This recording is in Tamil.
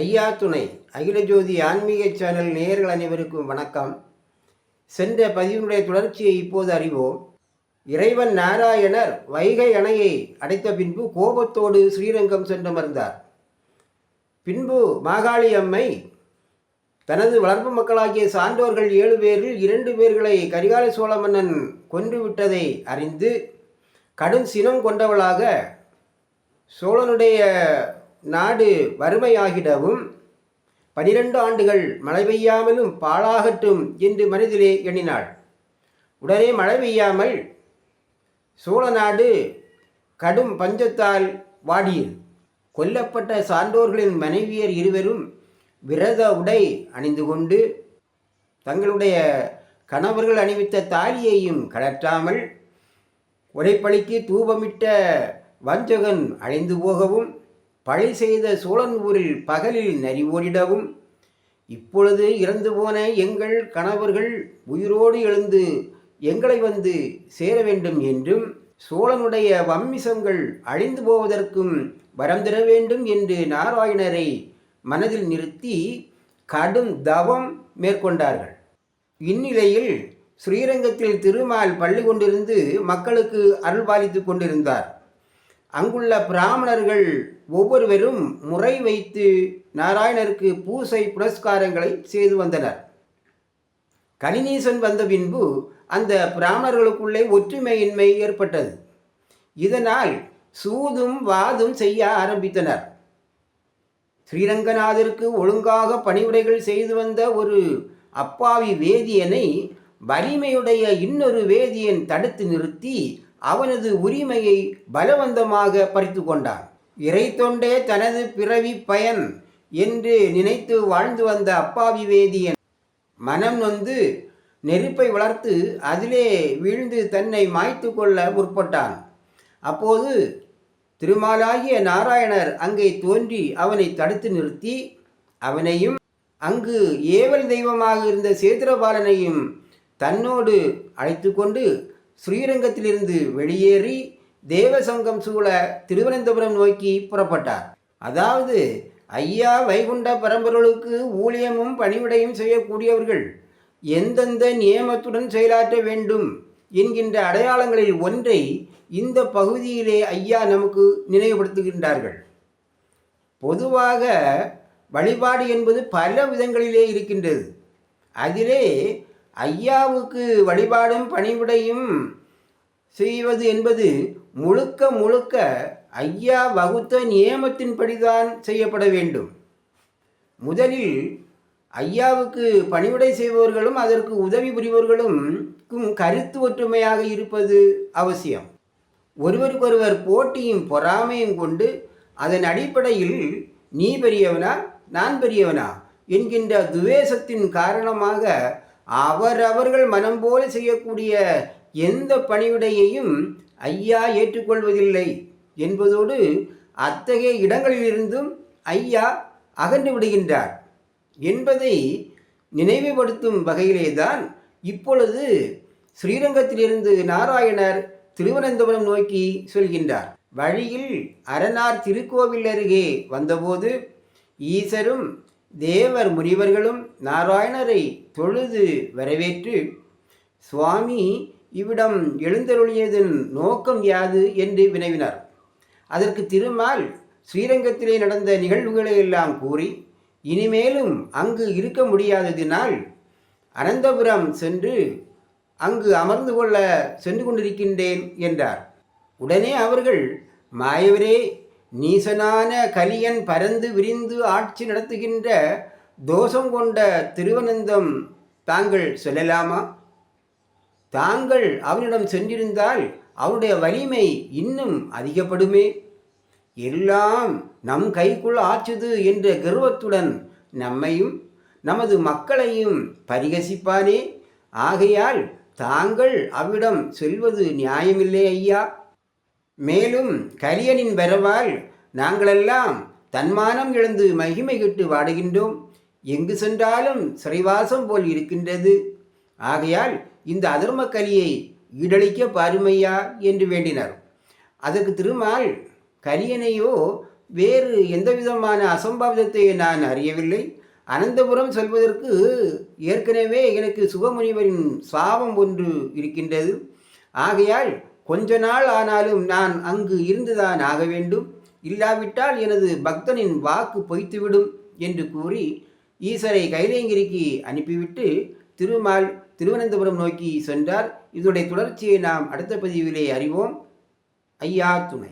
ஐயா துணை அகில ஜோதி ஆன்மீக சேனல் நேயர்கள் அனைவருக்கும் வணக்கம். சென்ற பதிவினுடைய தொடர்ச்சியை இப்போது அறிவோம். இறைவன் நாராயணர் வைகை அணையை அடைத்த பின்பு கோபத்தோடு ஸ்ரீரங்கம் சென்றமர்ந்தார் பின்பு மாகாளி அம்மை தனது வளர்ப்பு மக்களாகிய சான்றோர்கள் ஏழு பேரில் இரண்டு பேர்களை கரிகால சோழ மன்னன் கொன்றுவிட்டதை அறிந்து கடும் சினம் கொண்டவளாக சோழனுடைய நாடு வறுமையாகிடவும் பனிரெண்டு ஆண்டுகள் மழை பெய்யாமலும் பாழாகட்டும் என்று மனதிலே எண்ணினாள். உடனே மழை பெய்யாமல் சோழ நாடு கடும் பஞ்சத்தால் வாடியது. கொல்லப்பட்ட சான்றோர்களின் மனைவியர் இருவரும் விரத உடை அணிந்து கொண்டு தங்களுடைய கணவர்கள் அணிவித்த தாலியையும் கலற்றாமல் உடைப்பழிக்கு தூபமிட்ட வஞ்சகன் அழிந்து போகவும் பழி செய்த சோழன் ஊரில் பகலில் நரி ஓடிடவும். இப்பொழுது இறந்து போன எங்கள் கணவர்கள் உயிரோடு எழுந்து எங்களை வந்து சேர வேண்டும் என்றும் சோழனுடைய வம்மிசங்கள் அழிந்து போவதற்கும் வரம் தர வேண்டும் என்று நாராயணரை மனதில் நிறுத்தி கடும் தவம் மேற்கொண்டார்கள். இந்நிலையில் ஸ்ரீரங்கத்தில் திருமால் பள்ளி கொண்டிருந்து மக்களுக்கு அருள்பாலித்து கொண்டிருந்தார். அங்குள்ள பிராமணர்கள் ஒவ்வொருவரும் முறை வைத்து நாராயணருக்கு பூசை புரஸ்காரங்களை செய்து வந்தனர். கலினீசன் வந்த பின்பு அந்த பிராமணர்களுக்குள்ளே ஒற்றுமையின்மை ஏற்பட்டது. இதனால் சூதும் வாதும் செய்ய ஆரம்பித்தனர். ஸ்ரீரங்கநாதருக்கு ஒழுங்காக பணிவுரைகள் செய்து வந்த ஒரு அப்பாவி வேதியனை வலிமையுடைய இன்னொரு வேதியன் தடுத்து நிறுத்தி அவனது உரிமையை பலவந்தமாக பறித்து கொண்டான் இறை தொண்டே தனது பிறவி பயன் என்று நினைத்து வாழ்ந்து வந்த அப்பாவி வேதியன் மனம் நொந்து நெருப்பை வளர்த்து அதிலே வீழ்ந்து தன்னை மாய்த்து கொள்ள முற்பட்டான். அப்போது திருமாலாகிய நாராயணர் அங்கே தோன்றி அவனை தடுத்து நிறுத்தி அவனையும் அங்கு ஏவல் தெய்வமாக இருந்த சேத்திரபாலனையும் தன்னோடு அழைத்து கொண்டு ஸ்ரீரங்கத்திலிருந்து வெளியேறி தேவசங்கம் சூழ திருவனந்தபுரம் நோக்கி புறப்பட்டார். அதாவது ஐயா வைகுண்ட பரம்பொருளுக்கு ஊழியமும் பணிவிடையும் செய்யக்கூடியவர்கள் எந்தெந்த நியமத்துடன் செயலாற்ற வேண்டும் என்கின்ற அடையாளங்களில் ஒன்றை இந்த பகுதியிலே ஐயா நமக்கு நினைவுபடுத்துகின்றார்கள். பொதுவாக வழிபாடு என்பது பல விதங்களிலே இருக்கின்றது. அதிலே ஐயாவுக்கு வழிபாடும் பணிவிடையும் செய்வது என்பது முழுக்க முழுக்க ஐயா வகுத்த நியமத்தின்படிதான் செய்யப்பட வேண்டும். முதலில் ஐயாவுக்கு பணிவிடை செய்பவர்களும் அதற்கு உதவி புரிபவர்களும் கருத்து ஒற்றுமையாக இருப்பது அவசியம். ஒருவருக்கொருவர் போட்டியும் பொறாமையும் கொண்டு அதன் அடிப்படையில் நீ பெரியவனா நான் பெரியவனா என்கின்ற துவேஷத்தின் காரணமாக அவரவர்கள் மனம் போல செய்யக்கூடிய எந்த பணிவிடையையும் ஐயா ஏற்றுக்கொள்வதில்லை என்பதோடு அத்தகைய இடங்களிலிருந்தும் ஐயா அகன்று விடுகின்றார் என்பதை நினைவுபடுத்தும் வகையிலேதான் இப்பொழுது ஸ்ரீரங்கத்திலிருந்து நாராயணர் திருவனந்தபுரம் நோக்கி சொல்கின்றார். வழியில் அரணார் திருக்கோவில் அருகே வந்தபோது ஈசரும் தேவர் முனிவர்களும் நாராயணரை தொழுது வரவேற்று சுவாமி இவ்விடம் எழுந்தருளியதன் நோக்கம் யாது? என்று வினவினார். அதற்கு திருமால் ஸ்ரீரங்கத்திலே நடந்த நிகழ்வுகளை எல்லாம் கூறி இனிமேலும் அங்கு இருக்க முடியாததினால் அனந்தபுரம் சென்று அங்கு அமர்ந்து கொள்ள சென்று கொண்டிருக்கின்றேன் என்றார். உடனே அவர்கள் மாயவரே நீசனான கலியன் பறந்து விரிந்து ஆட்சி நடத்துகின்ற தோஷம் கொண்ட திருவனந்தம் தாங்கள் சொல்லலாமா? தாங்கள் அவனிடம் சென்றிருந்தால் அவனுடைய வலிமை இன்னும் அதிகப்படுமே. எல்லாம் நம் கைக்குள் ஆச்சுது என்ற கர்வத்துடன் நம்மையும் நமது மக்களையும் பரிகசிப்பானே. ஆகையால் தாங்கள் அவ்விடம் செல்வது நியாயமில்லை ஐயா. மேலும் கரியனின் வரவால் நாங்களெல்லாம் தன்மானம் இழந்து மகிமை கெட்டு வாடுகின்றோம். எங்கு சென்றாலும் சிறைவாசம் போல் இருக்கின்றது. ஆகையால் இந்த அதர்ம கலியை ஈடழிக்க பாருமையா என்று வேண்டினார். அதற்கு திருமால் கரியனையோ வேறு எந்த விதமான அசம்பாவிதத்தை நான் அறியவில்லை. அனந்தபுரம் செல்வதற்கு ஏற்கனவே எனக்கு சுகமுனிவரின் சாபம் ஒன்று இருக்கின்றது. ஆகையால் கொஞ்ச நாள் ஆனாலும் நான் அங்கு இருந்துதான் ஆக வேண்டும். இல்லாவிட்டால் எனது பக்தனின் வாக்கு பொய்த்துவிடும் என்று கூறி ஈசரை கைலேங்கிரிக்கு அனுப்பிவிட்டு திருமால் திருவனந்தபுரம் நோக்கி சென்றார். இதனுடைய தொடர்ச்சியை நாம் அடுத்த பதிவிலே அறிவோம். ஐயா துணை.